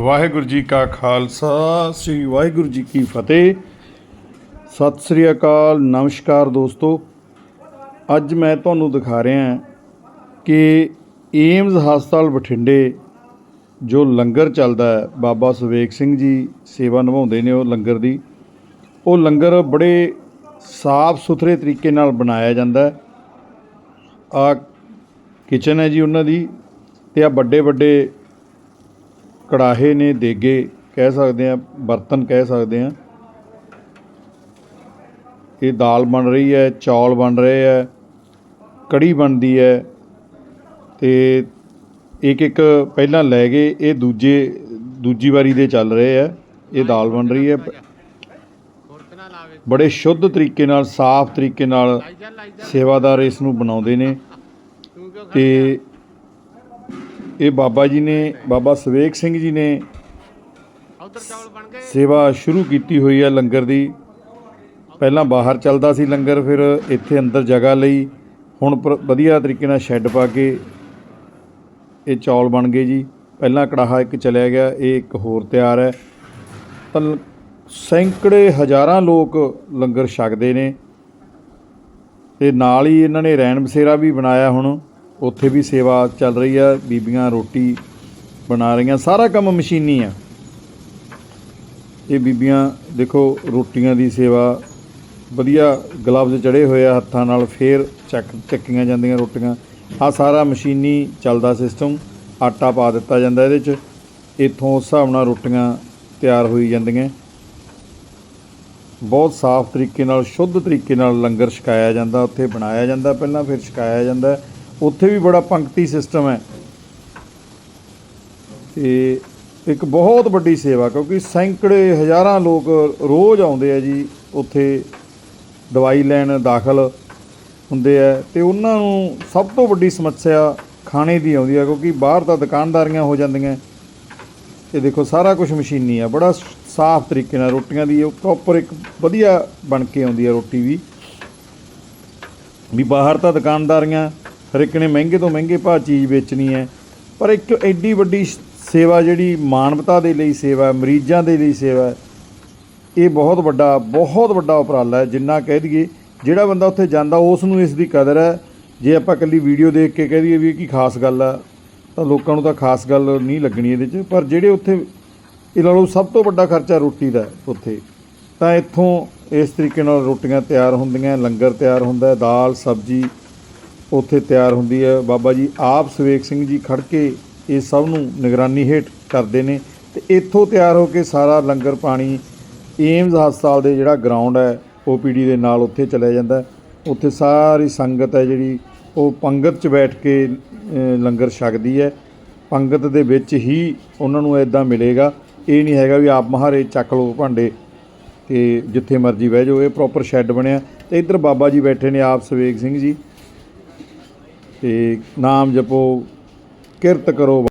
ਵਾਹਿਗੁਰੂ ਜੀ ਕਾ ਖਾਲਸਾ, ਸ੍ਰੀ ਵਾਹਿਗੁਰੂ ਜੀ ਕੀ ਫਤਿਹ। ਸਤਿ ਸ੍ਰੀ ਅਕਾਲ, ਨਮਸਕਾਰ ਦੋਸਤੋ। ਅੱਜ ਮੈਂ ਤੁਹਾਨੂੰ ਦਿਖਾ ਰਿਹਾ ਕਿ ਏਮਜ਼ ਹਸਪਤਾਲ ਬਠਿੰਡੇ, ਜੋ ਲੰਗਰ ਚੱਲਦਾ ਹੈ, ਬਾਬਾ ਸੁਵੇਕ ਸਿੰਘ ਜੀ ਸੇਵਾ ਨਿਭਾਉਂਦੇ ਨੇ ਉਹ ਲੰਗਰ ਦੀ। ਉਹ ਲੰਗਰ ਬੜੇ ਸਾਫ਼ ਸੁਥਰੇ ਤਰੀਕੇ ਨਾਲ ਬਣਾਇਆ ਜਾਂਦਾ ਹੈ। ਆ ਕਿਚਨ ਹੈ ਜੀ ਉਹਨਾਂ ਦੀ ਤੇ ਆ ਵੱਡੇ ਵੱਡੇ ਕੜਾਹੇ ਨੇ ਦੇਗੇ, ਕਹਿ ਸਕਦੇ ਆ ਬਰਤਨ ਕਹਿ ਸਕਦੇ ਆ ਇਹ ਦਾਲ ਬਣ ਰਹੀ ਹੈ, ਚੌਲ ਬਣ ਰਹੇ ਹੈ, ਕੜੀ ਬਣਦੀ ਹੈ ਤੇ ਇੱਕ ਇੱਕ ਪਹਿਲਾਂ ਲੈ ਗਏ, ਇਹ ਦੂਜੇ, ਦੂਜੀ ਵਾਰੀ ਦੇ ਚੱਲ ਰਹੇ ਹੈ, ਇਹ ਦਾਲ ਬਣ ਰਹੀ ਹੈ। ਬੜੇ ਸ਼ੁੱਧ ਤਰੀਕੇ ਨਾਲ, ਸਾਫ਼ ਤਰੀਕੇ ਨਾਲ ਸੇਵਾਦਾਰ ਇਸ ਨੂੰ ਬਣਾਉਂਦੇ ਨੇ। ਤੇ ਇਹ ਬਾਬਾ ਜੀ ਨੇ, ਬਾਬਾ ਸਵੇਕ ਸਿੰਘ ਜੀ ਨੇ ਸੇਵਾ ਸ਼ੁਰੂ ਕੀਤੀ ਹੋਈ ਹੈ ਲੰਗਰ ਦੀ। ਪਹਿਲਾਂ ਬਾਹਰ ਚੱਲਦਾ ਸੀ ਲੰਗਰ, ਫਿਰ ਇੱਥੇ ਅੰਦਰ ਜਗ੍ਹਾ ਲਈ। ਹੁਣ ਪਰ- ਵਧੀਆ ਤਰੀਕੇ ਨਾਲ ਸ਼ੈੱਡ ਪਾ ਕੇ ਇਹ ਚੌਲ ਬਣ ਗਏ ਜੀ। ਪਹਿਲਾਂ ਕੜਾਹਾ ਇੱਕ ਚਲਿਆ ਗਿਆ, ਇਹ ਇੱਕ ਹੋਰ ਤਿਆਰ ਹੈ। ਤਾਂ ਸੈਂਕੜੇ ਹਜ਼ਾਰਾਂ ਲੋਕ ਲੰਗਰ ਛਕਦੇ ਨੇ। ਤੇ ਨਾਲ ਹੀ ਇਹਨਾਂ ਨੇ ਰੈਣ ਬਸੇਰਾ ਵੀ ਬਣਾਇਆ ਹੁਣ। ਉੱਥੇ ਵੀ ਸੇਵਾ ਚੱਲ ਰਹੀ ਆ, ਬੀਬੀਆਂ ਰੋਟੀ ਬਣਾ ਰਹੀਆਂ, ਸਾਰਾ ਕੰਮ ਮਸ਼ੀਨੀ ਆ। ਇਹ ਬੀਬੀਆਂ, ਦੇਖੋ, ਰੋਟੀਆਂ ਦੀ ਸੇਵਾ, ਵਧੀਆ ਗਲਵਜ਼ ਚੜੇ ਹੋਏ ਆ ਹੱਥਾਂ ਨਾਲ, ਫੇਰ ਚੱਕ, ਚੱਕੀਆਂ ਜਾਂਦੀਆਂ ਰੋਟੀਆਂ। ਆ ਸਾਰਾ ਮਸ਼ੀਨੀ ਚੱਲਦਾ ਸਿਸਟਮ, ਆਟਾ ਪਾ ਦਿੱਤਾ ਜਾਂਦਾ ਇਹਦੇ 'ਚ, ਇੱਥੋਂ ਉਸ ਹਿਸਾਬ ਨਾਲ ਰੋਟੀਆਂ ਤਿਆਰ ਹੋਈ ਜਾਂਦੀਆਂ। ਬਹੁਤ ਸਾਫ਼ ਤਰੀਕੇ ਨਾਲ, ਸ਼ੁੱਧ ਤਰੀਕੇ ਨਾਲ ਲੰਗਰ ਛਕਾਇਆ ਜਾਂਦਾ, ਉੱਥੇ ਬਣਾਇਆ ਜਾਂਦਾ, ਪਹਿਲਾਂ ਫਿਰ ਛਕਾਇਆ ਜਾਂਦਾ। ਉੱਥੇ ਵੀ ਬੜਾ ਪੰਕਤੀ ਸਿਸਟਮ ਹੈ। ਤੇ ਇੱਕ ਬਹੁਤ ਵੱਡੀ ਸੇਵਾ, ਕਿਉਂਕਿ ਸੈਂਕੜੇ ਹਜ਼ਾਰਾਂ ਲੋਕ ਰੋਜ਼ ਆਉਂਦੇ ਆ ਜੀ ਉੱਥੇ ਦਵਾਈ ਲੈਣ ਦਾਖਲ ਹੁੰਦੇ ਆ। ਤੇ ਉਹਨਾਂ ਨੂੰ ਸਭ ਤੋਂ ਵੱਡੀ ਸਮੱਸਿਆ ਖਾਣੇ ਦੀ ਆਉਂਦੀ ਆ, ਕਿਉਂਕਿ ਬਾਹਰ ਤਾਂ ਦੁਕਾਨਦਾਰੀਆਂ ਹੋ ਜਾਂਦੀਆਂ। ਇਹ ਦੇਖੋ, ਸਾਰਾ ਕੁਝ ਮਸ਼ੀਨੀ ਆ, ਬੜਾ ਸਾਫ਼ ਤਰੀਕੇ ਨਾਲ ਰੋਟੀਆਂ ਦੀ ਉਹ ਪ੍ਰੋਪਰ ਇੱਕ ਵਧੀਆ ਬਣ ਕੇ ਆਉਂਦੀ ਆ ਰੋਟੀ ਵੀ। ਵੀ ਬਾਹਰ ਤਾਂ ਦੁਕਾਨਦਾਰੀਆਂ ਹਰ ਇੱਕ ਨੇ ਮਹਿੰਗੇ ਤੋਂ ਮਹਿੰਗੇ ਭਾਅ ਚੀਜ਼ ਵੇਚਣੀ ਹੈ। ਪਰ ਇੱਕ ਐਡੀ ਵੱਡੀ ਸੇਵਾ ਜਿਹੜੀ ਮਾਨਵਤਾ ਦੇ ਲਈ ਸੇਵਾ ਮਰੀਜ਼ਾਂ ਦੇ ਲਈ ਸੇਵਾ ਇਹ ਬਹੁਤ ਵੱਡਾ ਬਹੁਤ ਵੱਡਾ ਉਪਰਾਲਾ ਹੈ। ਜਿੰਨਾ ਕਹਿ ਦਈਏ, ਜਿਹੜਾ ਬੰਦਾ ਉੱਥੇ ਜਾਂਦਾ ਉਸ ਨੂੰ ਇਸ ਦੀ ਕਦਰ ਹੈ। ਜੇ ਆਪਾਂ ਇਕੱਲੀ ਵੀਡੀਓ ਦੇਖ ਕੇ ਕਹਿ ਦਈਏ ਵੀ ਇਹ ਕੀ ਖਾਸ ਗੱਲ ਆ, ਤਾਂ ਲੋਕਾਂ ਨੂੰ ਤਾਂ ਖਾਸ ਗੱਲ ਨਹੀਂ ਲੱਗਣੀ ਇਹਦੇ 'ਚ। ਪਰ ਜਿਹੜੇ ਉੱਥੇ, ਇਹ ਲਾ ਲਓ ਸਭ ਤੋਂ ਵੱਡਾ ਖਰਚਾ ਰੋਟੀ ਦਾ ਉੱਥੇ। ਤਾਂ ਇੱਥੋਂ ਇਸ ਤਰੀਕੇ ਨਾਲ ਰੋਟੀਆਂ ਤਿਆਰ ਹੁੰਦੀਆਂ, ਲੰਗਰ ਤਿਆਰ ਹੁੰਦਾ ਦਾਲ, ਸਬਜ਼ੀ ਉੱਥੇ ਤਿਆਰ ਹੁੰਦੀ ਹੈ। ਬਾਬਾ ਜੀ ਆਪ ਸਵੇਕ ਸਿੰਘ ਜੀ ਖੜ ਕੇ ਇਹ ਸਭ ਨੂੰ ਨਿਗਰਾਨੀ ਹੇਠ ਕਰਦੇ ਨੇ ਤੇ ਇੱਥੋਂ ਤਿਆਰ ਹੋ ਕੇ ਸਾਰਾ ਲੰਗਰ ਪਾਣੀ ਏਮਜ਼ ਹਸਪਤਾਲ ਦੇ ਜਿਹੜਾ ਗਰਾਊਂਡ ਹੈ ਓਪੀਡੀ ਦੇ ਨਾਲ ਉੱਥੇ ਚਲਿਆ ਜਾਂਦਾ ਉੱਥੇ ਸਾਰੀ ਸੰਗਤ ਹੈ ਜਿਹੜੀ, ਉਹ ਪੰਗਤ 'ਚ ਬੈਠ ਕੇ ਲੰਗਰ ਛਕਦੀ ਹੈ। ਪੰਗਤ ਦੇ ਵਿੱਚ ਹੀ ਉਹਨਾਂ ਨੂੰ ਇਦਾਂ ਮਿਲੇਗਾ। ਇਹ ਨਹੀਂ ਹੈਗਾ ਵੀ ਆਪ ਮਹਾਰੇ ਚੱਕ ਲਓ ਭਾਂਡੇ ਤੇ ਜਿੱਥੇ ਮਰਜ਼ੀ ਬਹਿ ਜਾਓ। ਇਹ ਪ੍ਰੋਪਰ ਸ਼ੈੱਡ ਬਣਿਆ। ਤੇ ਇੱਧਰ ਬਾਬਾ ਜੀ ਬੈਠੇ ਨੇ ਆਪ ਸਵੇਕ ਸਿੰਘ ਜੀ। ਤੇ ਨਾਮ ਜਪੋ ਕਿਰਤ ਕਰੋ